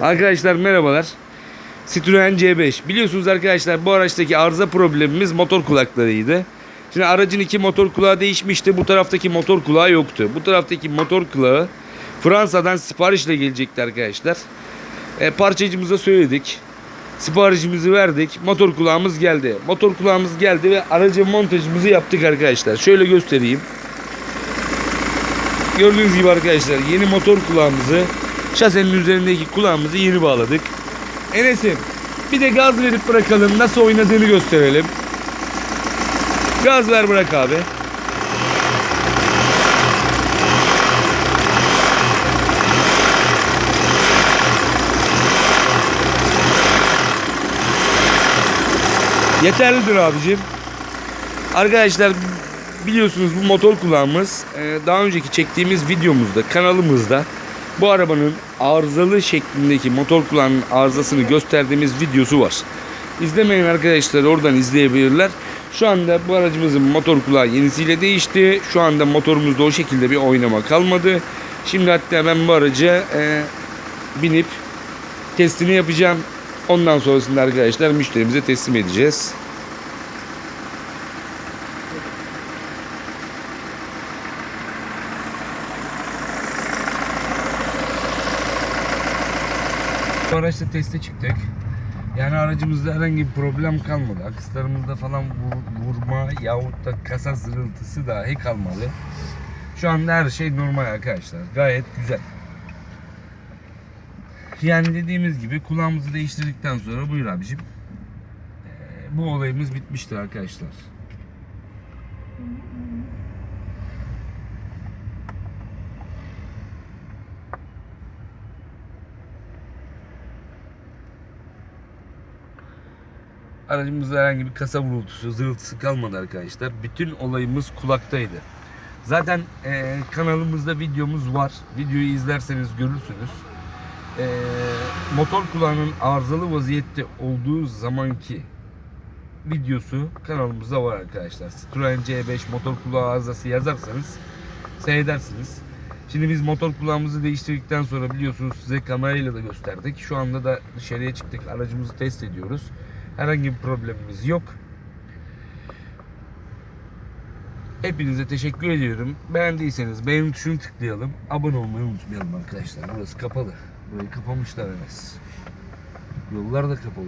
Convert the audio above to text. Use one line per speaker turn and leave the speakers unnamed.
Arkadaşlar merhabalar. Citroen C5. Biliyorsunuz arkadaşlar bu araçtaki arıza problemimiz motor kulaklarıydı. Şimdi aracın iki motor kulağı değişmişti. Bu taraftaki motor kulağı yoktu. Bu taraftaki motor kulağı Fransa'dan siparişle gelecekti arkadaşlar. E, parçacımıza söyledik. Siparişimizi verdik. Motor kulağımız geldi. Motor kulağımız geldi ve aracın montajımızı yaptık arkadaşlar. Şöyle göstereyim. Gördüğünüz gibi arkadaşlar yeni motor kulağımızı şasenin üzerindeki kulağımızı yeni bağladık. Enes'im bir de gaz verip bırakalım nasıl oynadığını gösterelim. Gaz ver bırak abi. Yeterlidir abicim. Arkadaşlar biliyorsunuz bu motor kulağımız e, daha önceki çektiğimiz videomuzda kanalımızda bu arabanın arızalı şeklindeki motor kulağının arızasını gösterdiğimiz videosu var. İzlemeyen arkadaşlar oradan izleyebilirler. Şu anda bu aracımızın motor kulağı yenisiyle değişti. Şu anda motorumuzda o şekilde bir oynama kalmadı. Şimdi hatta ben bu araca e, binip testini yapacağım. Ondan sonrasında arkadaşlar müşterimize teslim edeceğiz. Bu araçla teste çıktık. Yani aracımızda herhangi bir problem kalmadı. Akıslarımızda falan vur- vurma yahut da kasa zırıltısı dahi kalmadı. Şu anda her şey normal arkadaşlar. Gayet güzel. Yani dediğimiz gibi kulağımızı değiştirdikten sonra buyur abicim. Ee, bu olayımız bitmiştir arkadaşlar. Aracımızda herhangi bir kasa vurultusu, zırıltısı kalmadı arkadaşlar. Bütün olayımız kulaktaydı. Zaten e, kanalımızda videomuz var. Videoyu izlerseniz görürsünüz. E, motor kulağının arızalı vaziyette olduğu zamanki videosu kanalımızda var arkadaşlar. Citroen C5 motor kulağı arızası yazarsanız seyredersiniz. Şimdi biz motor kulağımızı değiştirdikten sonra biliyorsunuz size kamerayla da gösterdik. Şu anda da dışarıya çıktık. Aracımızı test ediyoruz. Herhangi bir problemimiz yok. Hepinize teşekkür ediyorum. Beğendiyseniz beğen tuşunu tıklayalım. Abone olmayı unutmayalım arkadaşlar. Burası kapalı. Burayı kapamışlar Enes. Yollar da kapalı.